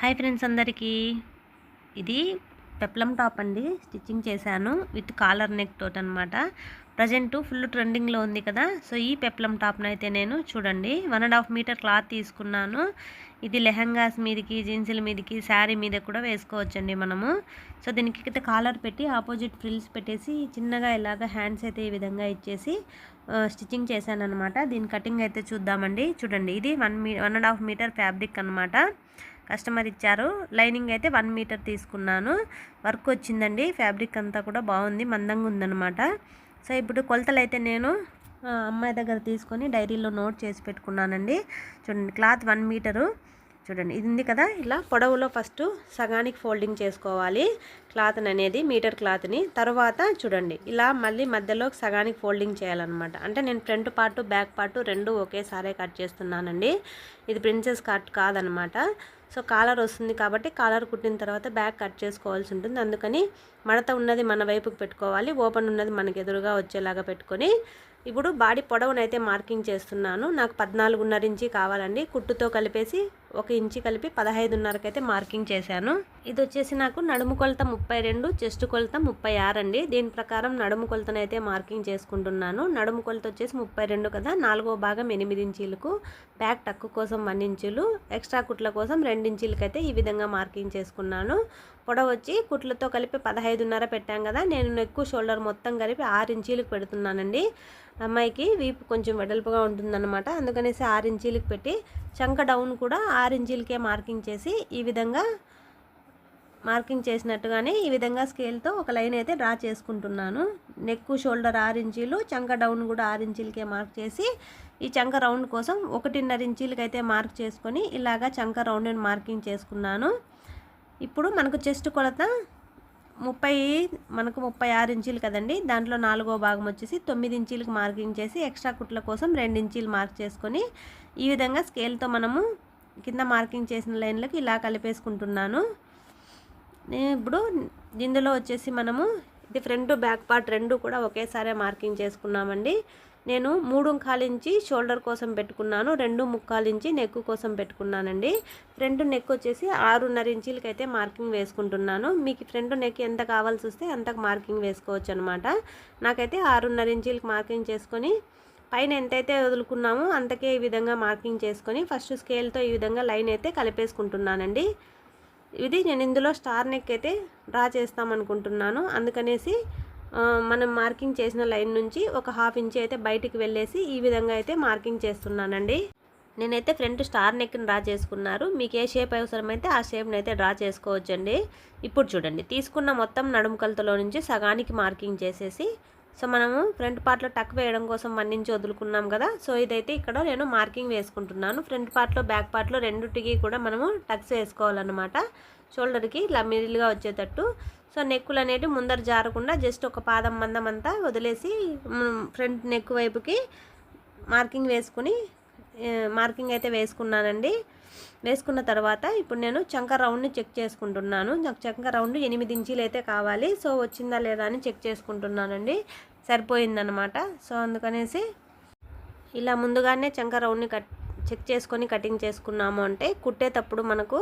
Hi friends అందరికీ. ఇది peplum top అండి. స్టిచ్చింగ్ చేశాను విత్ కాలర్ నెక్ తోటి అనమాట ప్రజెంట్ ఫుల్ ట్రెండింగ్లో ఉంది కదా. సో ఈ పెప్లం టాప్ని అయితే నేను చూడండి. One and half metre cloth తీసుకున్నాను. ఇది లెహంగాస్ మీదకి జీన్సుల మీదకి శారీ మీద కూడా వేసుకోవచ్చండి మనము. సో దీనికి అయితే కాలర్ పెట్టి ఆపోజిట్ ఫ్రిల్స్ పెట్టేసి చిన్నగా ఇలాగ హ్యాండ్స్ అయితే ఈ విధంగా ఇచ్చేసి స్టిచ్చింగ్ చేశాను అనమాట దీని కటింగ్ అయితే చూద్దామండి. చూడండి ఇది one me one and half metre fabric అనమాట కస్టమర్ ఇచ్చారు. లైనింగ్ అయితే వన్ మీటర్ తీసుకున్నాను. వర్క్ వచ్చిందండి. ఫ్యాబ్రిక్ అంతా కూడా బాగుంది. మందంగా ఉందన్నమాట. సో ఇప్పుడు కొలతలు అయితే నేను అమ్మాయి దగ్గర తీసుకొని డైరీలో నోట్ చేసి పెట్టుకున్నానండి. చూడండి క్లాత్ వన్ మీటరు. చూడండి ఇది ఉంది కదా? ఇలా పొడవులో ఫస్ట్ సగానికి ఫోల్డింగ్ చేసుకోవాలి. క్లాత్ అనేది మీటర్ క్లాత్ని. తర్వాత చూడండి ఇలా మళ్ళీ మధ్యలో సగానికి ఫోల్డింగ్ చేయాలన్నమాట. అంటే నేను ఫ్రంట్ పార్ట్ బ్యాక్ పార్ట్ రెండు ఒకేసారే కట్ చేస్తున్నానండి. ఇది ప్రిన్సెస్ కట్ కాదనమాట సో కాలర్ వస్తుంది కాబట్టి కాలర్ కుట్టిన తర్వాత బ్యాక్ కట్ చేసుకోవాల్సి ఉంటుంది. అందుకని మడత ఉన్నది మన వైపుకి పెట్టుకోవాలి. ఓపెన్ ఉన్నది మనకి ఎదురుగా వచ్చేలాగా పెట్టుకొని ఇప్పుడు బాడీ పొడవునైతే మార్కింగ్ చేస్తున్నాను. నాకు పద్నాలుగున్నర ఇంచి కావాలండి. కుట్టుతో కలిపేసి ఒక ఇంచి కలిపి పదహైదున్నరకు అయితే మార్కింగ్ చేశాను. ఇది వచ్చేసి నాకు నడుము కొలత ముప్పై రెండు చెస్ట్ కొలత ముప్పై ఆరు అండి. దీని ప్రకారం నడుము కొలతనైతే మార్కింగ్ చేసుకుంటున్నాను. నడుము కొలత వచ్చేసి ముప్పై రెండు కదా నాలుగో భాగం ఎనిమిది ఇంచీలకు బ్యాక్ టక్కు కోసం వన్ ఇంచులు ఎక్స్ట్రా కుట్ల కోసం రెండు ఇంచీలకి అయితే ఈ విధంగా మార్కింగ్ చేసుకున్నాను. పొడవ వచ్చి కుట్లతో కలిపి పదహైదున్నర పెట్టాం కదా నేను నెక్కు షోల్డర్ మొత్తం కలిపి ఆరు ఇంచీలకు పెడుతున్నానండి. అమ్మాయికి వీపు కొంచెం వెడల్పుగా ఉంటుందన్నమాట అందుకనేసి ఆరు ఇంచీలకు పెట్టి చంక డౌన్ కూడా ఆరు ఇంచులకే మార్కింగ్ చేసి ఈ విధంగా మార్కింగ్ చేసినట్టుగానే ఈ విధంగా స్కేల్తో ఒక లైన్ అయితే డ్రా చేసుకుంటున్నాను. నెక్ షోల్డర్ ఆరు ఇంచీలు చంక డౌన్ కూడా ఆరు ఇంచీలకే మార్క్ చేసి ఈ చంక రౌండ్ కోసం ఒకటిన్నర ఇంచీలకి అయితే మార్క్ చేసుకొని ఇలాగా చంక రౌండ్ని మార్కింగ్ చేసుకున్నాను. ఇప్పుడు మనకు చెస్ట్ కొలత ముప్పై మనకు ముప్పై ఆరు ఇంచీలు కదండి. దాంట్లో నాలుగో భాగం వచ్చేసి తొమ్మిది ఇంచీలకు మార్కింగ్ చేసి ఎక్స్ట్రా కుట్ల కోసం రెండు ఇంచీలు మార్క్ చేసుకొని ఈ విధంగా స్కేల్తో మనము కింద మార్కింగ్ చేసిన లైన్లకు ఇలా కలిపేసుకుంటున్నాను. నేను ఇప్పుడు ఇందులో వచ్చేసి మనము ఇది ఫ్రంట్ బ్యాక్ పార్ట్ రెండు కూడా ఒకేసారి మార్కింగ్ చేసుకున్నామండి. నేను మూడు ఇంచి షోల్డర్ కోసం పెట్టుకున్నాను రెండు ఇంచి నెక్ కోసం పెట్టుకున్నానండి. ఫ్రంట్ నెక్ వచ్చేసి ఆరున్నర ఇంచీలకి అయితే మార్కింగ్ వేసుకుంటున్నాను. మీకు ఫ్రంట్ నెక్ ఎంత కావాల్సి వస్తే అంతకు మార్కింగ్ వేసుకోవచ్చు అనమాట నాకైతే ఆరున్నర ఇంచీలకి మార్కింగ్ చేసుకొని పైన ఎంతైతే వదులుకున్నామో అంతకే ఈ విధంగా మార్కింగ్ చేసుకొని ఫస్ట్ స్కేల్తో ఈ విధంగా లైన్ అయితే కలిపేసుకుంటున్నానండి. ఇది నేను ఇందులో స్టార్ నెక్ అయితే డ్రా చేస్తామనుకుంటున్నాను. అందుకనేసి మనం మార్కింగ్ చేసిన లైన్ నుంచి ఒక హాఫ్ ఇంచ్ అయితే బయటికి వెళ్ళేసి ఈ విధంగా అయితే మార్కింగ్ చేస్తున్నానండి. నేనైతే ఫ్రంట్ స్టార్ నెక్ని డ్రా చేసుకున్నారు. మీకు ఏ షేప్ అవసరమైతే ఆ షేప్ని అయితే డ్రా చేసుకోవచ్చండి. ఇప్పుడు చూడండి తీసుకున్న మొత్తం నడుము కొలతలో నుంచి సగానికి మార్కింగ్ చేసేసి సో మనము ఫ్రంట్ పార్ట్లో టక్ వేయడం కోసం వన్ ఇంచ్ వదులుకున్నాం కదా. సో ఇదైతే ఇక్కడ నేను మార్కింగ్ వేసుకుంటున్నాను. ఫ్రంట్ పార్ట్లో బ్యాక్ పార్ట్లో రెండుటికి కూడా మనము టక్స్ వేసుకోవాలన్నమాట. షోల్డర్కి ఇలా మిడిల్గా వచ్చేటట్టు. సో నెక్కులు అనేవి ముందర జారకుండా జస్ట్ ఒక పాదం మందం అంతా వదిలేసి ఫ్రంట్ నెక్ వైపుకి మార్కింగ్ వేసుకుని మార్కింగ్ అయితే వేసుకున్నానండి. వేసుకున్న తర్వాత ఇప్పుడు నేను చంక రౌండ్ని చెక్ చేసుకుంటున్నాను. నాకు చంక రౌండ్ ఎనిమిది ఇంచీలు అయితే కావాలి. సో వచ్చిందా లేదా అని చెక్ చేసుకుంటున్నానండి. సరిపోయిందనమాట సో అందుకనేసి ఇలా ముందుగానే చంక రౌండ్ని కట్ చెక్ చేసుకొని కటింగ్ చేసుకున్నాము అంటే కుట్టేటప్పుడు మనకు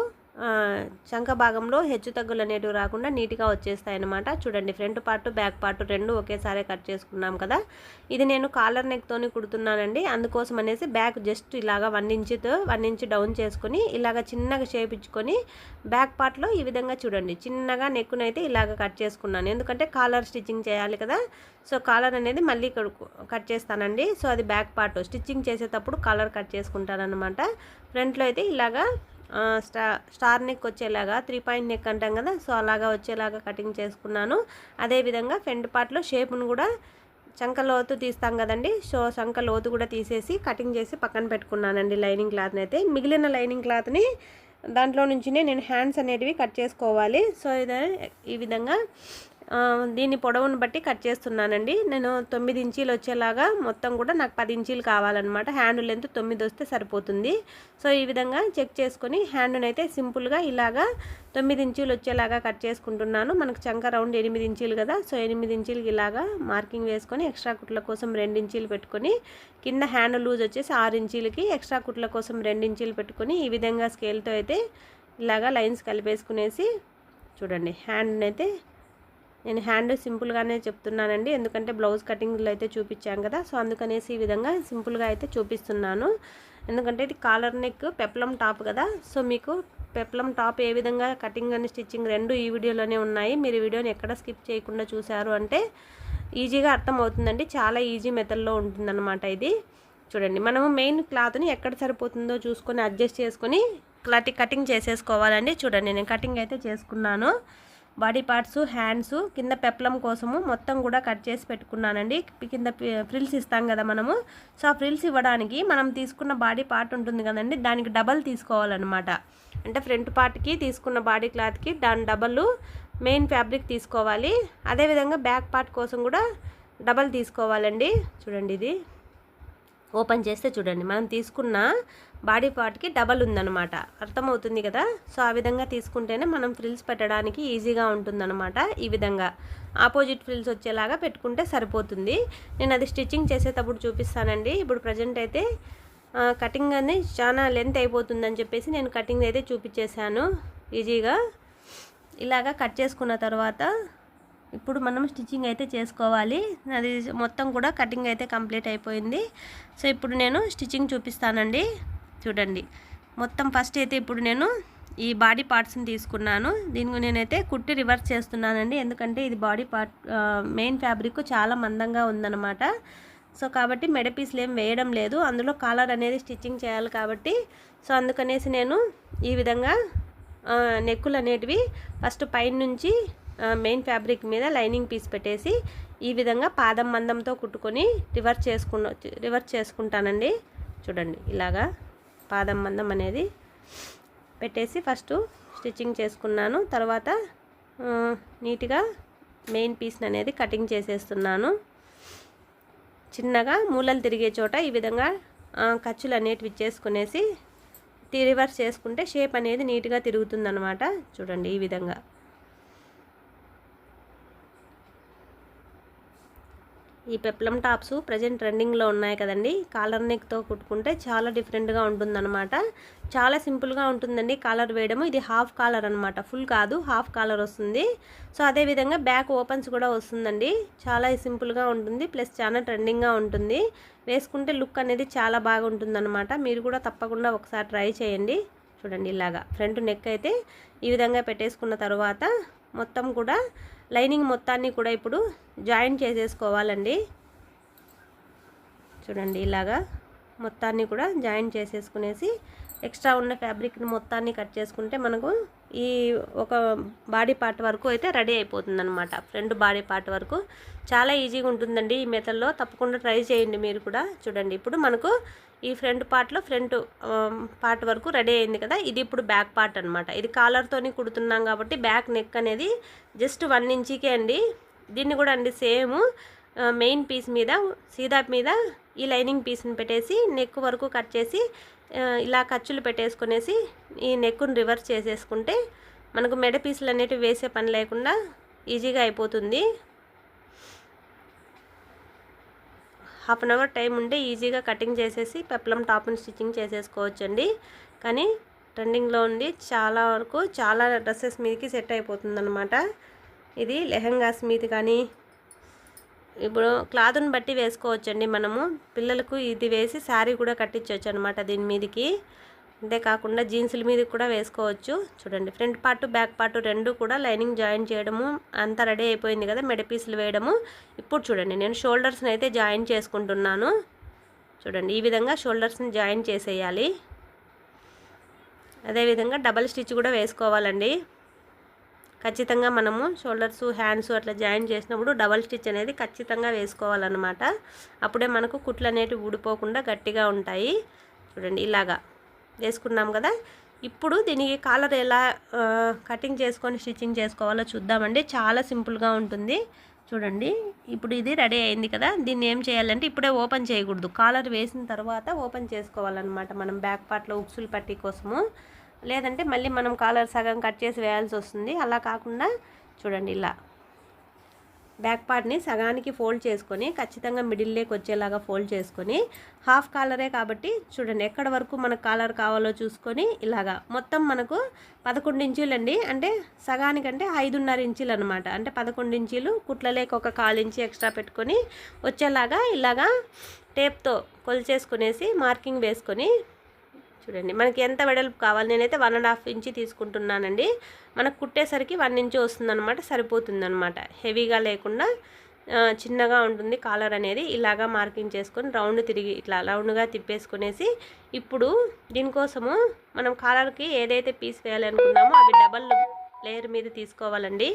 చంక భాగంలో హెచ్చు తగ్గులు అనేటివి రాకుండా నీట్గా వచ్చేస్తాయి అనమాట చూడండి ఫ్రంట్ పార్ట్ బ్యాక్ పార్ట్ రెండు ఒకేసారి కట్ చేసుకున్నాం కదా. ఇది నేను కాలర్ నెక్తోని కుడుతున్నానండి. అందుకోసం అనేసి బ్యాక్ జస్ట్ ఇలాగా వన్ ఇంచుతో వన్ ఇంచ్ డౌన్ చేసుకొని ఇలాగ చిన్నగా షేప్ ఇచ్చుకొని బ్యాక్ పార్ట్లో ఈ విధంగా చూడండి. చిన్నగా నెక్కునైతే ఇలాగ కట్ చేసుకున్నాను. ఎందుకంటే కాలర్ స్టిచ్చింగ్ చేయాలి కదా. సో కాలర్ అనేది మళ్ళీ కట్ చేస్తానండి. సో అది బ్యాక్ పార్ట్. స్టిచ్చింగ్ చేసేటప్పుడు కాలర్ కట్ చేసుకుంటానమాట ఫ్రంట్లో అయితే ఇలాగా స్టా స్టార్ నెక్ వచ్చేలాగా త్రీ పాయింట్ నెక్ అంటాం కదా సో అలాగా వచ్చేలాగా కటింగ్ చేసుకున్నాను. అదేవిధంగా ఫ్రంట్ పార్ట్లో షేప్ను కూడా చంక లోతు తీస్తాం కదండి సో చంక లోతు కూడా తీసేసి కటింగ్ చేసి పక్కన పెట్టుకున్నానండి లైనింగ్ క్లాత్ని అయితే. మిగిలిన లైనింగ్ క్లాత్ని దాంట్లో నుంచినే నేను హ్యాండ్స్ అనేటివి కట్ చేసుకోవాలి. సో ఇది ఈ విధంగా దీని పొడవును బట్టి కట్ చేస్తున్నానండి. నేను తొమ్మిది ఇంచీలు వచ్చేలాగా మొత్తం కూడా నాకు పది ఇంచీలు కావాలన్నమాట. హ్యాండ్ లెంత్ తొమ్మిది వస్తే సరిపోతుంది. సో ఈ విధంగా చెక్ చేసుకొని హ్యాండ్ని అయితే సింపుల్గా ఇలాగా తొమ్మిది ఇంచీలు వచ్చేలాగా కట్ చేసుకుంటున్నాను. మనకు చంక రౌండ్ ఎనిమిది ఇంచీలు కదా సో ఎనిమిది ఇంచీలకి ఇలాగా మార్కింగ్ వేసుకొని ఎక్స్ట్రా కుట్ల కోసం రెండు ఇంచీలు పెట్టుకొని కింద హ్యాండ్ లూజ్ వచ్చేసి ఆరు ఇంచీలకి ఎక్స్ట్రా కుట్ల కోసం రెండు ఇంచీలు పెట్టుకొని ఈ విధంగా స్కేల్తో అయితే ఇలాగా లైన్స్ కలిపేసుకునేసి చూడండి. హ్యాండ్ అయితే నేను హ్యాండ్ సింపుల్గానే చెప్తున్నానండి. ఎందుకంటే బ్లౌజ్ కటింగ్లో అయితే చూపించాం కదా సో అందుకనేసి ఈ విధంగా సింపుల్గా అయితే చూపిస్తున్నాను. ఎందుకంటే ఇది కాలర్ నెక్ పెప్లం టాప్ కదా సో మీకు పెప్లం టాప్ ఏ విధంగా కటింగ్ అండ్ స్టిచ్చింగ్ రెండు ఈ వీడియోలోనే ఉన్నాయి. మీరు ఈ వీడియోని ఎక్కడ స్కిప్ చేయకుండా చూశారు అంటే ఈజీగా అర్థమవుతుందండి. చాలా ఈజీ మెథడ్లో ఉంటుందన్నమాట ఇది. చూడండి మనము మెయిన్ క్లాత్ని ఎక్కడ సరిపోతుందో చూసుకొని అడ్జస్ట్ చేసుకొని క్లాత్ కటింగ్ చేసేసుకోవాలండి. చూడండి నేను కటింగ్ అయితే చేసుకున్నాను. బాడీ పార్ట్స్ హ్యాండ్స్ కింద పెప్లం కోసము మొత్తం కూడా కట్ చేసి పెట్టుకున్నానండి. కింద ఫ్రిల్స్ ఇస్తాం కదా మనము. సో ఆ ఫ్రిల్స్ ఇవ్వడానికి మనం తీసుకున్న బాడీ పార్ట్ ఉంటుంది కదండి దానికి డబల్ తీసుకోవాలన్నమాట. అంటే ఫ్రంట్ పార్ట్కి తీసుకున్న బాడీ క్లాత్కి దాని డబల్ మెయిన్ ఫ్యాబ్రిక్ తీసుకోవాలి. అదేవిధంగా బ్యాక్ పార్ట్ కోసం కూడా డబల్ తీసుకోవాలండి. చూడండి ఇది. ఓపెన్ చేస్తే చూడండి మనం తీసుకున్న బాడీ పార్ట్కి డబల్ ఉందన్నమాట. అర్థమవుతుంది కదా? సో ఆ విధంగా తీసుకుంటేనే మనం ఫ్రిల్స్ పెట్టడానికి ఈజీగా ఉంటుందన్నమాట ఈ విధంగా. ఆపోజిట్ ఫ్రిల్స్ వచ్చేలాగా పెట్టుకుంటే సరిపోతుంది. నేను అది స్టిచ్చింగ్ చేసేటప్పుడు చూపిస్తానండి. ఇప్పుడు ప్రజెంట్ అయితే కటింగ్ అని చాలా లెంత్ అయిపోతుందని చెప్పేసి నేను కటింగ్ అయితే చూపించేశాను ఈజీగా. ఇలాగా కట్ చేసుకున్న తర్వాత ఇప్పుడు మనం స్టిచ్చింగ్ అయితే చేసుకోవాలి. అది మొత్తం కూడా కటింగ్ అయితే కంప్లీట్ అయిపోయింది. సో ఇప్పుడు నేను స్టిచ్చింగ్ చూపిస్తానండి. చూడండి. మొత్తం ఫస్ట్ అయితే ఇప్పుడు నేను ఈ బాడీ పార్ట్స్ని తీసుకున్నాను. దీనికి నేనైతే కుట్టి రివర్స్ చేస్తున్నానండి. ఎందుకంటే ఇది బాడీ పార్ట్ మెయిన్ ఫ్యాబ్రిక్ చాలా మందంగా ఉందన్నమాట. సో కాబట్టి మెడ పీస్లు ఏం వేయడం లేదు. అందులో కాలర్ అనేది స్టిచ్చింగ్ చేయాలి కాబట్టి. సో అందుకనేసి నేను ఈ విధంగా నెక్కులు అనేటివి ఫస్ట్ పైన నుంచి మెయిన్ ఫ్యాబ్రిక్ మీద లైనింగ్ పీస్ పెట్టేసి ఈ విధంగా పాదం మందంతో కుట్టుకొని రివర్స్ చేసుకున్న రివర్స్ చేసుకుంటానండి. చూడండి ఇలాగా. పాదం మందం అనేది పెట్టేసి ఫస్ట్ స్టిచ్చింగ్ చేసుకున్నాను. తర్వాత నీట్గా మెయిన్ పీస్ అనేది కటింగ్ చేసేస్తున్నాను. చిన్నగా మూలలు తిరిగే చోట ఈ విధంగా ఖర్చులు అనేటివి చేసుకునేసి రివర్స్ చేసుకుంటే షేప్ అనేది నీట్గా తిరుగుతుందనమాట చూడండి ఈ విధంగా. ఈ పెప్లం టాప్స్ ప్రజెంట్ ట్రెండింగ్లో ఉన్నాయి కదండి. కాలర్ నెక్తో కుట్టుకుంటే చాలా డిఫరెంట్గా ఉంటుందన్నమాట. చాలా సింపుల్గా ఉంటుందండి కాలర్ వేయడము. ఇది హాఫ్ కాలర్ అనమాట ఫుల్ కాదు హాఫ్ కాలర్ వస్తుంది. సో అదేవిధంగా బ్యాక్ ఓపెన్స్ కూడా వస్తుందండి. చాలా సింపుల్గా ఉంటుంది. ప్లస్ చాలా ట్రెండింగ్గా ఉంటుంది. వేసుకుంటే లుక్ అనేది చాలా బాగుంటుందన్నమాట మీరు కూడా తప్పకుండా ఒకసారి ట్రై చేయండి. చూడండి ఇలాగా. ఫ్రంట్ నెక్ అయితే ఈ విధంగా పెట్టేసుకున్న తర్వాత మొత్తం కూడా లైనింగ్ మొత్తాన్ని కూడా ఇప్పుడు జాయిన్ చేసేసుకోవాలండి. చూడండి ఇలాగా మొత్తాన్ని కూడా జాయిన్ చేసేసుకునేసి ఎక్స్ట్రా ఉన్న ఫ్యాబ్రిక్ని మొత్తాన్ని కట్ చేసుకుంటే మనకు ఈ ఒక బాడీ పార్ట్ వరకు అయితే రెడీ అయిపోతుంది అనమాట ఫ్రంట్ బాడీ పార్ట్ వరకు చాలా ఈజీగా ఉంటుందండి ఈ మెథడ్లో. తప్పకుండా ట్రై చేయండి మీరు కూడా. చూడండి ఇప్పుడు మనకు ఈ ఫ్రంట్ పార్ట్లో ఫ్రంట్ పార్ట్ వరకు రెడీ అయింది కదా. ఇది ఇప్పుడు బ్యాక్ పార్ట్ అనమాట ఇది కాలర్తోని కుడుతున్నాం కాబట్టి బ్యాక్ నెక్ అనేది జస్ట్ వన్ ఇంచీకే అండి. దీన్ని కూడా అండి సేమ్ మెయిన్ పీస్ మీద సీదా మీద ఈ లైనింగ్ పీస్ని పెట్టేసి నెక్ వరకు కట్ చేసి ఇలా ఖర్చులు పెట్టేసుకునేసి ఈ నెక్కును రివర్స్ చేసేసుకుంటే మనకు మెడ పీసులు అనేటివి వేసే పని లేకుండా ఈజీగా అయిపోతుంది. హాఫ్ అన్ అవర్ టైం ఉంటే ఈజీగా కటింగ్ చేసేసి పెప్లం టాప్ని స్టిచ్చింగ్ చేసేసుకోవచ్చండి. కానీ ట్రెండింగ్లో ఉండి చాలా వరకు చాలా డ్రెస్సెస్ మీదకి సెట్ అయిపోతుంది ఇది లెహంగాస్ మీద కానీ ఇప్పుడు క్లాత్ని బట్టి వేసుకోవచ్చండి మనము. పిల్లలకు ఇది వేసి శారీ కూడా కట్టించవచ్చు అనమాట దీని మీదకి. అంతేకాకుండా జీన్సుల మీద కూడా వేసుకోవచ్చు. చూడండి ఫ్రంట్ పార్ట్ బ్యాక్ పార్ట్ రెండు కూడా లైనింగ్ జాయిన్ చేయడము అంతా రెడీ అయిపోయింది కదా మెడపీసులు వేయడము. ఇప్పుడు చూడండి నేను షోల్డర్స్ని అయితే జాయిన్ చేసుకుంటున్నాను. చూడండి ఈ విధంగా షోల్డర్స్ని జాయిన్ చేసేయాలి. అదేవిధంగా డబల్ స్టిచ్ కూడా వేసుకోవాలండి. ఖచ్చితంగా మనము షోల్డర్స్ హ్యాండ్స్ అట్లా జాయిన్ చేసినప్పుడు డబల్ స్టిచ్ అనేది ఖచ్చితంగా వేసుకోవాలన్నమాట. అప్పుడే మనకు కుట్లు అనేటివి ఊడిపోకుండా గట్టిగా ఉంటాయి. చూడండి ఇలాగా. వేసుకున్నాం కదా. ఇప్పుడు దీనికి కాలర్ ఎలా కటింగ్ చేసుకొని స్టిచ్చింగ్ చేసుకోవాలో చూద్దామండి. చాలా సింపుల్గా ఉంటుంది. చూడండి. ఇప్పుడు ఇది రెడీ అయింది కదా. దీన్ని ఏం చేయాలంటే ఇప్పుడే ఓపెన్ చేయకూడదు. కాలర్ వేసిన తర్వాత ఓపెన్ చేసుకోవాలన్నమాట మనం బ్యాక్ పార్ట్లో ఉక్సులు పట్టి కోసము. లేదంటే మళ్ళీ మనం కాలర్ సగం కట్ చేసి వేయాల్సి వస్తుంది. అలా కాకుండా చూడండి ఇలా. బ్యాక్ పార్ట్ని సగానికి ఫోల్డ్ చేసుకొని ఖచ్చితంగా మిడిల్లోకి వచ్చేలాగా ఫోల్డ్ చేసుకొని హాఫ్ కాలరే కాబట్టి చూడండి ఎక్కడ వరకు మనకు కాలర్ కావాలో చూసుకొని ఇలాగా మొత్తం మనకు పదకొండు ఇంచీలండి. అంటే సగానికంటే ఐదున్నర ఇంచీలు అనమాట అంటే పదకొండు ఇంచీలు కుట్లలేక ఒక కాలు ఇంచి ఎక్స్ట్రా పెట్టుకొని వచ్చేలాగా ఇలాగా టేప్తో కొలిచేసుకునేసి మార్కింగ్ వేసుకొని చూడండి. మనకి ఎంత వెడల్పు కావాలి? నేనైతే వన్ అండ్ హాఫ్ ఇంచి తీసుకుంటున్నానండి. మనకు కుట్టేసరికి వన్ ఇంచు వస్తుందన్నమాట సరిపోతుందన్నమాట. హెవీగా లేకుండా చిన్నగా ఉంటుంది కాలర్ అనేది. ఇలాగా మార్కింగ్ చేసుకొని రౌండ్ తిరిగి ఇట్లా రౌండ్గా తిప్పేసుకునేసి ఇప్పుడు దీనికోసము మనం కాలర్కి ఏదైతే పీస్ వేయాలనుకున్నామో అవి డబల్ లేయర్ మీద తీసుకోవాలండి.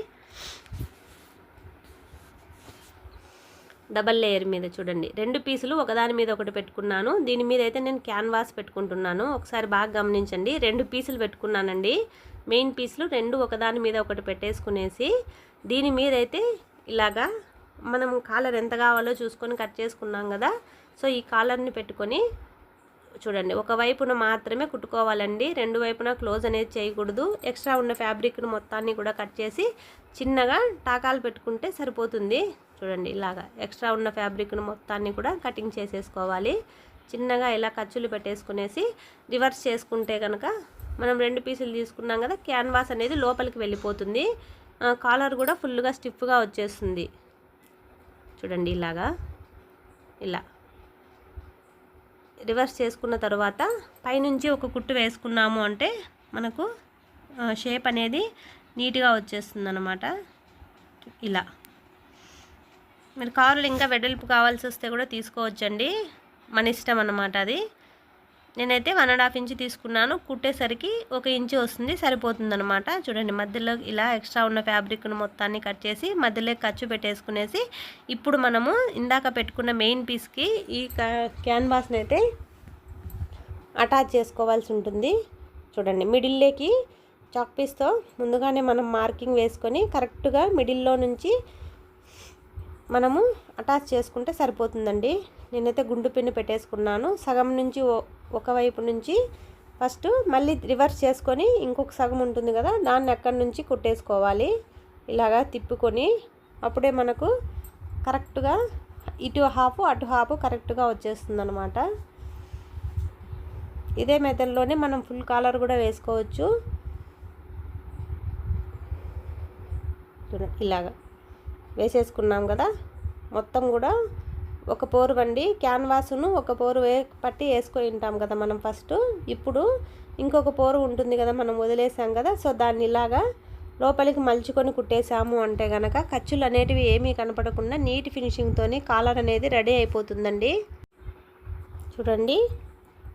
డబల్ లేయర్ మీద చూడండి. రెండు పీసులు ఒకదాని మీద ఒకటి పెట్టుకున్నాను. దీని మీద అయితే నేను క్యాన్వాస్ పెట్టుకుంటున్నాను. ఒకసారి బాగా గమనించండి. రెండు పీసులు పెట్టుకున్నానండి. మెయిన్ పీసులు రెండు ఒకదాని మీద ఒకటి పెట్టేసుకునేసి దీని మీద అయితే ఇలాగా మనం కాలర్ ఎంత కావాలో చూసుకొని కట్ చేసుకున్నాం కదా. సో ఈ కాలర్ని పెట్టుకొని చూడండి. ఒక వైపున మాత్రమే కుట్టుకోవాలండి. రెండు వైపున క్లోజ్ అనేది చేయకూడదు. ఎక్స్ట్రా ఉన్న ఫ్యాబ్రిక్ను మొత్తాన్ని కూడా కట్ చేసి చిన్నగా టాకాలు పెట్టుకుంటే సరిపోతుంది. చూడండి ఇలాగా ఎక్స్ట్రా ఉన్న ఫ్యాబ్రిక్ను మొత్తాన్ని కూడా కటింగ్ చేసేసుకోవాలి. చిన్నగా ఇలా ఖర్చులు పెట్టేసుకునేసి రివర్స్ చేసుకుంటే కనుక మనం రెండు పీసులు తీసుకున్నాం కదా క్యాన్వాస్ అనేది లోపలికి వెళ్ళిపోతుంది. కాలర్ కూడా ఫుల్గా స్టిఫ్గా వచ్చేస్తుంది. చూడండి ఇలాగా ఇలా. రివర్స్ చేసుకున్న తర్వాత పైనుంచి ఒక కుట్టు వేసుకున్నాము అంటే మనకు షేప్ అనేది నీట్గా వచ్చేస్తుంది అనమాట ఇలా. మీరు కారులు ఇంకా వెడల్పు కావాల్సి వస్తే కూడా తీసుకోవచ్చండి. మన ఇష్టం అన్నమాట అది. నేనైతే వన్ అండ్ హాఫ్ ఇంచ్ తీసుకున్నాను. కుట్టేసరికి ఒక ఇంచు వస్తుంది సరిపోతుంది అనమాట చూడండి మధ్యలో ఇలా ఎక్స్ట్రా ఉన్న ఫ్యాబ్రిక్ను మొత్తాన్ని కట్ చేసి మధ్యలో ఖర్చు పెట్టేసుకునేసి ఇప్పుడు మనము ఇందాక పెట్టుకున్న మెయిన్ పీస్కి ఈ క్యాన్వాస్ని అయితే అటాచ్ చేసుకోవాల్సి ఉంటుంది. చూడండి మిడిల్లోకి చాక్ పీస్తో ముందుగానే మనం మార్కింగ్ వేసుకొని కరెక్ట్గా మిడిల్లో నుంచి మనము అటాచ్ చేసుకుంటే సరిపోతుందండి. నేనైతే గుండు పిన్ను పెట్టేసుకున్నాను. సగం నుంచి ఒకవైపు నుంచి ఫస్ట్ మళ్ళీ రివర్స్ చేసుకొని ఇంకొక సగం ఉంటుంది కదా దాన్ని అక్కడి నుంచి కుట్టేసుకోవాలి. ఇలాగా తిప్పుకొని అప్పుడే మనకు కరెక్ట్గా ఇటు హాఫ్ అటు హాఫ్ కరెక్ట్గా వచ్చేస్తుంది అనమాట ఇదే మెథడ్లోనే మనం ఫుల్ కాలర్ కూడా వేసుకోవచ్చు. ఇలాగా. వేసేసుకున్నాం కదా. మొత్తం కూడా ఒక పోరు వండి క్యాన్వాసును ఒక పోరు వే పట్టి వేసుకొని ఉంటాం కదా మనం ఫస్ట్. ఇప్పుడు ఇంకొక పోరు ఉంటుంది కదా మనం వదిలేసాం కదా. సో దాన్ని ఇలాగా లోపలికి మలుచుకొని కుట్టేసాము అంటే కనుక ఖర్చులు అనేటివి ఏమీ కనపడకుండా నీట్ ఫినిషింగ్తోని కాలర్ అనేది రెడీ అయిపోతుందండి. చూడండి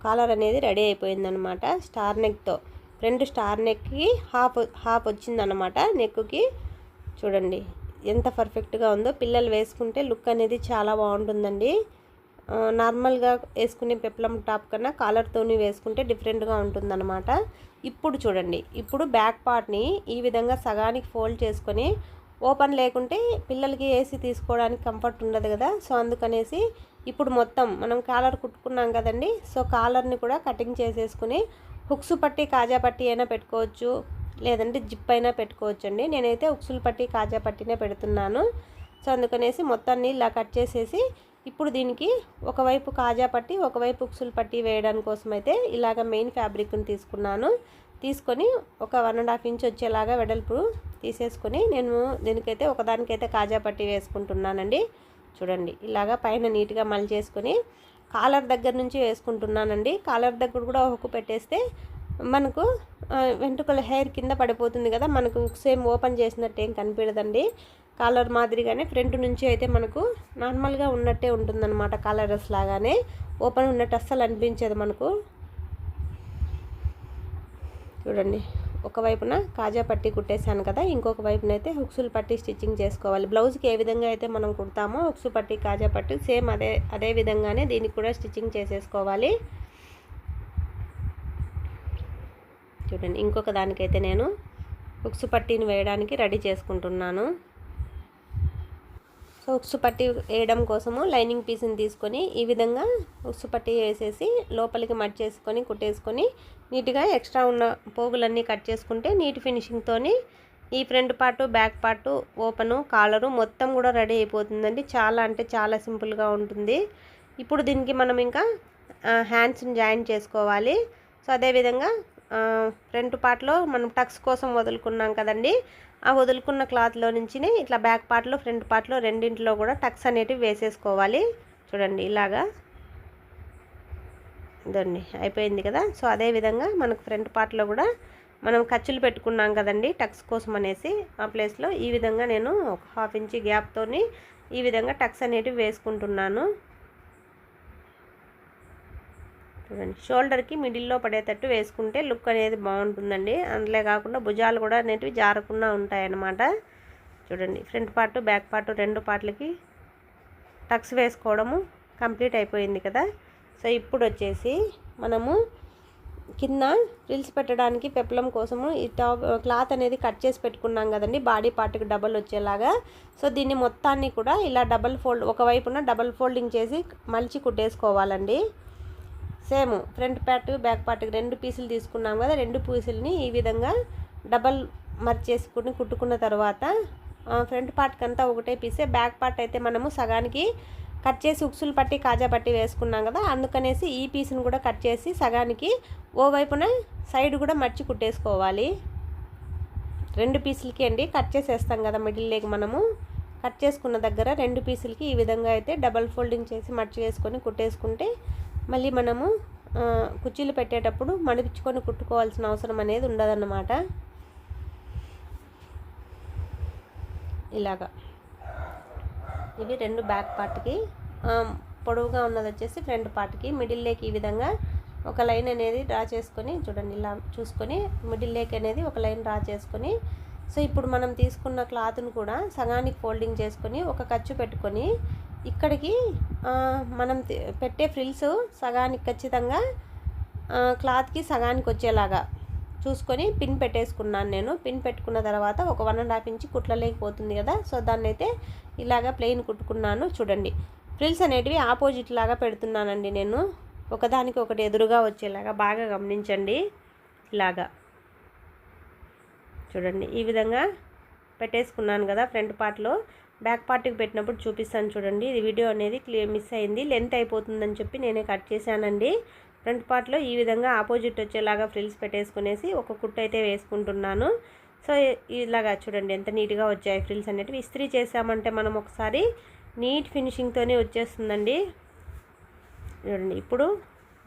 కాలర్ అనేది రెడీ అయిపోయిందనమాట. స్టార్ నెక్తో ఫ్రంట్ స్టార్ నెక్కి హాఫ్ హాఫ్ వచ్చిందనమాట నెక్కి చూడండి ఎంత పర్ఫెక్ట్గా ఉందో పిల్లలు వేసుకుంటే లుక్ అనేది చాలా బాగుంటుందండి. నార్మల్గా వేసుకునే పెప్లం టాప్ కన్నా కాలర్తోని వేసుకుంటే డిఫరెంట్గా ఉంటుందన్నమాట. ఇప్పుడు చూడండి ఇప్పుడు బ్యాక్ పార్ట్ని ఈ విధంగా సగానికి ఫోల్డ్ చేసుకొని ఓపెన్ లేకుంటే పిల్లలకి ఏసీ తీసుకోవడానికి కంఫర్ట్ ఉండదు కదా. సో అందుకనేసి ఇప్పుడు మొత్తం మనం కాలర్ కుట్టుకున్నాం కదండి. సో కాలర్ని కూడా కటింగ్ చేసేసుకుని హుక్స్ పట్టి కాజా పట్టి అయినా పెట్టుకోవచ్చు. లేదంటే జిప్ అయినా పెట్టుకోవచ్చు అండి నేనైతే ఉక్సులు పట్టి కాజా పట్టినే పెడుతున్నాను. సో అందుకనేసి మొత్తాన్ని ఇలా కట్ చేసేసి ఇప్పుడు దీనికి ఒకవైపు కాజా పట్టి ఒకవైపు ఉక్సులు పట్టి వేయడానికి కోసం అయితే ఇలాగ మెయిన్ ఫ్యాబ్రిక్ని తీసుకున్నాను. తీసుకొని ఒక వన్ అండ్ హాఫ్ ఇంచ్ వచ్చేలాగా వెడల్పు తీసేసుకొని నేను దీనికైతే ఒకదానికైతే కాజా పట్టి వేసుకుంటున్నానండి. చూడండి ఇలాగా పైన నీట్గా మలిచేసుకొని కాలర్ దగ్గర నుంచి వేసుకుంటున్నానండి. కాలర్ దగ్గర కూడా ఒక పెట్టేస్తే మనకు వెంట్రుకల హెయిర్ కింద పడిపోతుంది కదా మనకు సేమ్ ఓపెన్ చేసినట్టు ఏం కనిపించదండి. కాలర్ మాదిరిగానే ఫ్రంట్ నుంచి అయితే మనకు నార్మల్గా ఉన్నట్టే ఉంటుందన్నమాట కాలర్స్ లాగానే. ఓపెన్ ఉన్నట్టు అస్సలు అనిపించదు మనకు. చూడండి ఒకవైపున కాజా పట్టి కుట్టేశాను కదా ఇంకొక వైపున అయితే హుక్సులు పట్టి స్టిచ్చింగ్ చేసుకోవాలి. బ్లౌజ్కి ఏ విధంగా అయితే మనం కుడతామో హుక్స్ పట్టి కాజా పట్టి సేమ్ అదే అదే విధంగానే దీనికి కూడా స్టిచ్చింగ్ చేసేసుకోవాలి. చూడండి. ఇంకొక దానికైతే నేను ఉక్సు పట్టీని వేయడానికి రెడీ చేసుకుంటున్నాను. సో ఉక్సు పట్టి వేయడం కోసము లైనింగ్ పీస్ని తీసుకొని ఈ విధంగా ఉక్సు పట్టి వేసేసి లోపలికి మట్ చేసుకొని కుట్టేసుకొని నీట్గా ఎక్స్ట్రా ఉన్న పోగులన్నీ కట్ చేసుకుంటే నీట్ ఫినిషింగ్తోని ఈ front part back part open collar మొత్తం కూడా రెడీ అయిపోతుందండి. చాలా అంటే చాలా సింపుల్గా ఉంటుంది. ఇప్పుడు దీనికి మనం ఇంకా హ్యాండ్స్ని జాయిన్ చేసుకోవాలి. సో అదేవిధంగా ఫ్రంట్ పార్ట్లో మనం టక్స్ కోసం వదులుకున్నాం కదండి. ఆ వదులుకున్న క్లాత్లో నుంచి ఇట్లా బ్యాక్ పార్ట్లో ఫ్రంట్ పార్ట్లో రెండింటిలో కూడా టక్స్ అనేటివి వేసేసుకోవాలి. చూడండి ఇలాగా. ఇదండి అయిపోయింది కదా. సో అదేవిధంగా మనకు ఫ్రంట్ పార్ట్లో కూడా మనం ఖర్చులు పెట్టుకున్నాం కదండి టక్స్ కోసం అనేసి. ఆ ప్లేస్లో ఈ విధంగా నేను ఒక హాఫ్ ఇంచ్ గ్యాప్తోని ఈ విధంగా టక్స్ అనేటివి వేసుకుంటున్నాను. చూడండి. షోల్డర్కి మిడిల్లో పడేటట్టు వేసుకుంటే లుక్ అనేది బాగుంటుందండి. అందులో కాకుండా భుజాలు కూడా అనేటివి జారకుండా ఉంటాయన్నమాట. చూడండి. ఫ్రంట్ పార్ట్ బ్యాక్ పార్ట్ రెండు పార్ట్లకి టక్స్ వేసుకోవడము కంప్లీట్ అయిపోయింది కదా. సో ఇప్పుడు వచ్చేసి మనము కింద రిల్స్ పెట్టడానికి పెప్లం కోసము ఈ టాప్ క్లాత్ అనేది కట్ చేసి పెట్టుకున్నాం కదండి. బాడీ పార్ట్కి డబల్ వచ్చేలాగా. సో దీన్ని మొత్తాన్ని కూడా ఇలా డబల్ ఫోల్డ్ ఒకవైపున డబల్ ఫోల్డింగ్ చేసి మలిచి కుట్టేసుకోవాలండి. సేమ్ ఫ్రంట్ పార్ట్ బ్యాక్ పార్ట్కి రెండు పీసులు తీసుకున్నాం కదా రెండు పీసులని ఈ విధంగా డబల్ మర్చేసుకుని కుట్టుకున్న తర్వాత ఫ్రంట్ పార్ట్కి అంతా ఒకటే పీసే బ్యాక్ పార్ట్ అయితే మనము సగానికి కట్ చేసి ఉక్సులు పట్టి కాజా పట్టి వేసుకున్నాం కదా అందుకనేసి ఈ పీస్ని కూడా కట్ చేసి సగానికి ఓ వైపున సైడ్ కూడా మర్చి కుట్టేసుకోవాలి. రెండు పీసులకి అండి కట్ చేసేస్తాం కదా మిడిల్ లేక్ మనము. కట్ చేసుకున్న దగ్గర రెండు పీసులకి ఈ విధంగా అయితే డబల్ ఫోల్డింగ్ చేసి మర్చి వేసుకొని కుట్టేసుకుంటే మళ్ళీ మనము కుర్చీలు పెట్టేటప్పుడు మడిపించుకొని కుట్టుకోవాల్సిన అవసరం అనేది ఉండదన్నమాట. ఇలాగా. ఇవి రెండు బ్యాక్ పార్ట్కి పొడవుగా ఉన్నది వచ్చేసి ఫ్రంట్ పార్ట్కి. మిడిల్ లేక్ ఈ విధంగా ఒక లైన్ అనేది డ్రా చేసుకొని చూడండి ఇలా చూసుకొని మిడిల్ లేక్ అనేది ఒక లైన్ డ్రా చేసుకొని సో ఇప్పుడు మనం తీసుకున్న క్లాత్ను కూడా సగానికి ఫోల్డింగ్ చేసుకొని ఒక ఖర్చు పెట్టుకొని ఇక్కడికి మనం పెట్టే ఫ్రిల్స్ సగానికి ఖచ్చితంగా క్లాత్కి సగానికి వచ్చేలాగా చూసుకొని పిన్ పెట్టేసుకున్నాను నేను. పిన్ పెట్టుకున్న తర్వాత ఒక వన్ అండ్ హాఫ్ ఇంచ్ కుట్లలేకపోతుంది కదా సో దాన్ని అయితే ఇలాగా ప్లెయిన్ కుట్టుకున్నాను. చూడండి ఫ్రిల్స్ అనేటివి ఆపోజిట్ లాగా పెడుతున్నానండి నేను. ఒకదానికి ఒకటి ఎదురుగా వచ్చేలాగా బాగా గమనించండి. ఇలాగా చూడండి ఈ విధంగా పెట్టేసుకున్నాను కదా ఫ్రంట్ పార్ట్లో. బ్యాక్ పార్ట్కి పెట్టినప్పుడు చూపిస్తాను చూడండి. ఇది వీడియో అనేది క్లియర్ మిస్ అయింది. లెంత్ అయిపోతుందని చెప్పి నేనే కట్ చేశానండి. ఫ్రంట్ పార్ట్లో ఈ విధంగా ఆపోజిట్ వచ్చేలాగా ఫ్రిల్స్ పెట్టేసుకునేసి ఒక కుట్టు అయితే వేసుకుంటున్నాను. సో ఇలాగా చూడండి ఎంత నీట్గా వచ్చాయి ఫ్రిల్స్ అనేటివి. ఇస్త్రీ చేసామంటే మనం ఒకసారి నీట్ ఫినిషింగ్తోనే వచ్చేస్తుందండి. చూడండి ఇప్పుడు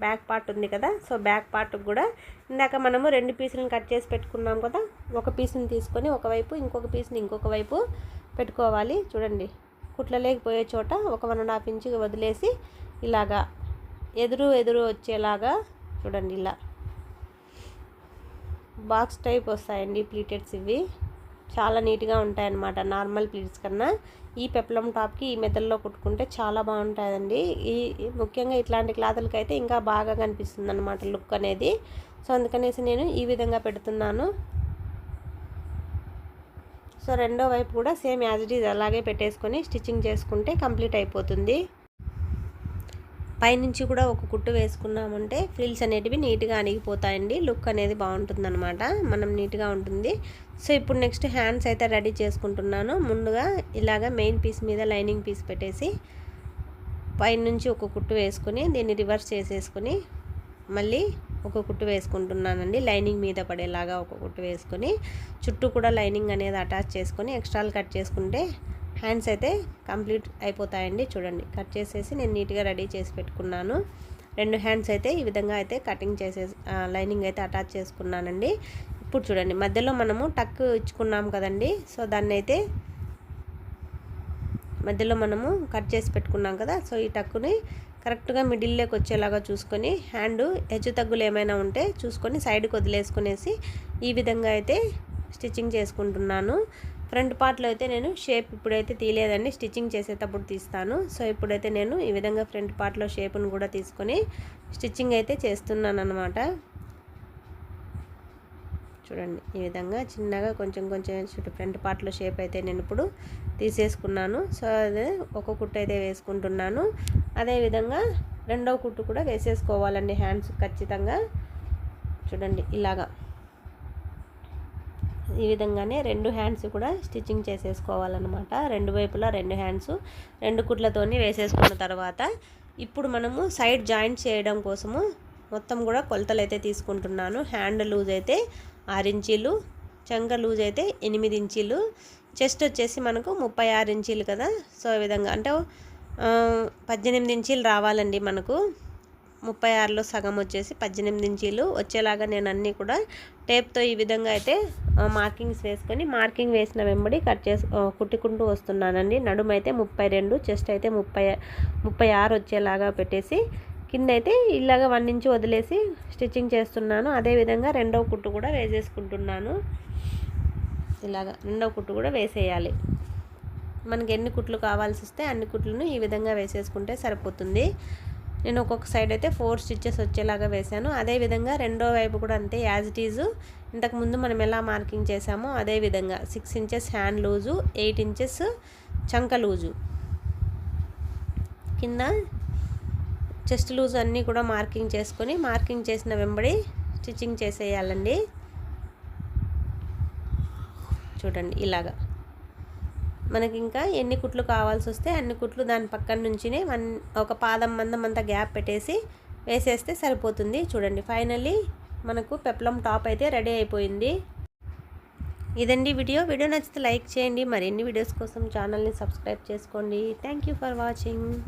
బ్యాక్ పార్ట్ ఉంది కదా. సో బ్యాక్ పార్ట్కి కూడా ఇందాక మనము రెండు పీసులను కట్ చేసి పెట్టుకున్నాం కదా. ఒక పీస్ని తీసుకొని ఒకవైపు ఇంకొక పీస్ని ఇంకొక వైపు పెట్టుకోవాలి. చూడండి. కుట్లలేకపోయే చోట ఒక వన్ అండ్ హాఫ్ ఇంచ్ వదిలేసి ఇలాగా ఎదురు ఎదురు వచ్చేలాగా చూడండి ఇలా. బాక్స్ టైప్ వస్తాయండి ప్లీటెడ్స్ ఇవి. చాలా నీట్గా ఉంటాయన్నమాట నార్మల్ ప్లీట్స్ కన్నా. ఈ పెప్లం టాప్కి ఈ మెదల్లో కుట్టుకుంటే చాలా బాగుంటుందండి. ఈ ముఖ్యంగా ఇట్లాంటి క్లాతులకి అయితే ఇంకా బాగా కనిపిస్తుంది అనమాట లుక్ అనేది. సో అందుకనేసి నేను ఈ విధంగా పెడుతున్నాను. సో రెండో వైపు కూడా సేమ్ యాజ్ ఇట్ ఈజ్ అలాగే పెట్టేసుకొని స్టిచ్చింగ్ చేసుకుంటే కంప్లీట్ అయిపోతుంది. పైనుంచి కూడా ఒక కుట్టు వేసుకున్నామంటే ఫ్రిల్స్ అనేటివి నీట్గా అణిగిపోతాయండి. లుక్ అనేది బాగుంటుందన్నమాట. మనం నీట్గా ఉంటుంది. సో ఇప్పుడు నెక్స్ట్ హ్యాండ్స్ అయితే రెడీ చేసుకుంటున్నాను. ముందుగా ఇలాగ మెయిన్ పీస్ మీద లైనింగ్ పీస్ పెట్టేసి పైనుంచి ఒక కుట్టు వేసుకొని దీన్ని రివర్స్ చేసేసుకొని మళ్ళీ ఒక కుట్టు వేసుకుంటున్నానండి. లైనింగ్ మీద పడేలాగా ఒక కుట్టు వేసుకొని చుట్టూ కూడా లైనింగ్ అనేది అటాచ్ చేసుకొని ఎక్స్ట్రాలు కట్ చేసుకుంటే హ్యాండ్స్ అయితే కంప్లీట్ అయిపోతాయండి. చూడండి కట్ చేసేసి నేను నీట్గా రెడీ చేసి పెట్టుకున్నాను. రెండు హ్యాండ్స్ అయితే ఈ విధంగా అయితే కటింగ్ చేసే లైనింగ్ అయితే అటాచ్ చేసుకున్నానండి. ఇప్పుడు చూడండి మధ్యలో మనము టక్ ఇచ్చుకున్నాం కదండి. సో దాన్ని అయితే మధ్యలో మనము కట్ చేసి పెట్టుకున్నాం కదా. సో ఈ టక్కుని కరెక్ట్గా మిడిల్లోకి వచ్చేలాగా చూసుకొని హ్యాండ్ హెచ్చు తగ్గులు ఏమైనా ఉంటే చూసుకొని సైడ్కి వదిలేసుకునేసి ఈ విధంగా అయితే స్టిచ్చింగ్ చేసుకుంటున్నాను. ఫ్రంట్ పార్ట్లో అయితే నేను షేప్ ఇప్పుడైతే తీయలేదండి స్టిచ్చింగ్ చేసేటప్పుడు తీస్తాను. సో ఇప్పుడైతే నేను ఈ విధంగా ఫ్రంట్ పార్ట్లో షేప్ను కూడా తీసుకొని స్టిచ్చింగ్ అయితే చేస్తున్నాను అనమాట చూడండి. ఈ విధంగా చిన్నగా కొంచెం కొంచెం ఫ్రంట్ పార్ట్లో షేప్ అయితే నేను ఇప్పుడు తీసేసుకున్నాను. సో అదే ఒక కుట్టు అయితే వేసుకుంటున్నాను. అదేవిధంగా రెండవ కుట్టు కూడా వేసేసుకోవాలండి హ్యాండ్స్ ఖచ్చితంగా. చూడండి ఇలాగా. ఈ విధంగానే రెండు హ్యాండ్స్ కూడా స్టిచ్చింగ్ చేసేసుకోవాలన్నమాట. రెండు వైపులా రెండు హ్యాండ్స్ రెండు కుట్లతోని వేసేసుకున్న తర్వాత ఇప్పుడు మనము సైడ్ జాయింట్ చేయడం కోసము మొత్తం కూడా కొలతలు అయితే తీసుకుంటున్నాను. హ్యాండ్ లూజ్ అయితే ఆరు ఇంచీలు చంక లూజ్ అయితే ఎనిమిది ఇంచీలు చెస్ట్ వచ్చేసి మనకు ముప్పై ఆరు ఇంచీలు కదా. సో ఈ విధంగా అంటే పద్దెనిమిది ఇంచీలు రావాలండి మనకు. ముప్పై ఆరులో సగం వచ్చేసి పద్దెనిమిది ఇంచీలు వచ్చేలాగా నేను అన్నీ కూడా టేప్తో ఈ విధంగా అయితే మార్కింగ్స్ వేసుకొని మార్కింగ్ వేసిన వెంబడి కట్ చేసి కుట్టుకుంటూ వస్తున్నానండి. నడుమైతే ముప్పై రెండు చెస్ట్ అయితే ముప్పై ముప్పై ఆరు వచ్చేలాగా పెట్టేసి కింద అయితే ఇలాగా వన్ ఇంచ్ వదిలేసి స్టిచ్చింగ్ చేస్తున్నాను. అదేవిధంగా రెండవ కుట్టు కూడా వేసేసుకుంటున్నాను ఇలాగా రెండవ కుట్టు కూడా వేసేయాలి. మనకి ఎన్ని కుట్లు కావాల్సి వస్తే అన్ని కుట్లను ఈ విధంగా వేసేసుకుంటే సరిపోతుంది. నేను ఒక్కొక్క సైడ్ అయితే ఫోర్ స్టిచ్చెస్ వచ్చేలాగా వేశాను. అదేవిధంగా రెండో వైపు కూడా అంతే యాజ్ ఇట్ ఈజు ఇంతకుముందు మనం ఎలా మార్కింగ్ చేసామో అదే విధంగా six inches hand loose eight inches చంక లూజు కింద చెస్ట్ లూజ్ అన్నీ కూడా మార్కింగ్ చేసుకొని మార్కింగ్ చేసిన వెంబడి స్టిచ్చింగ్ చేసేయాలండి. చూడండి ఇలాగా. మనకి ఇంకా ఎన్ని కుట్లు కావాల్సి వస్తే అన్ని కుట్లు దాని పక్కన నుంచినే వన్ ఒక పాదం మందం అంతా గ్యాప్ పెట్టేసి వేసేస్తే సరిపోతుంది. చూడండి ఫైనల్లీ మనకు పెప్లం టాప్ అయితే రెడీ అయిపోయింది. ఇదండి వీడియో. వీడియో నచ్చితే లైక్ చేయండి. మరిన్ని వీడియోస్ కోసం ఛానల్ని సబ్స్క్రైబ్ చేసుకోండి. Thank you for watching.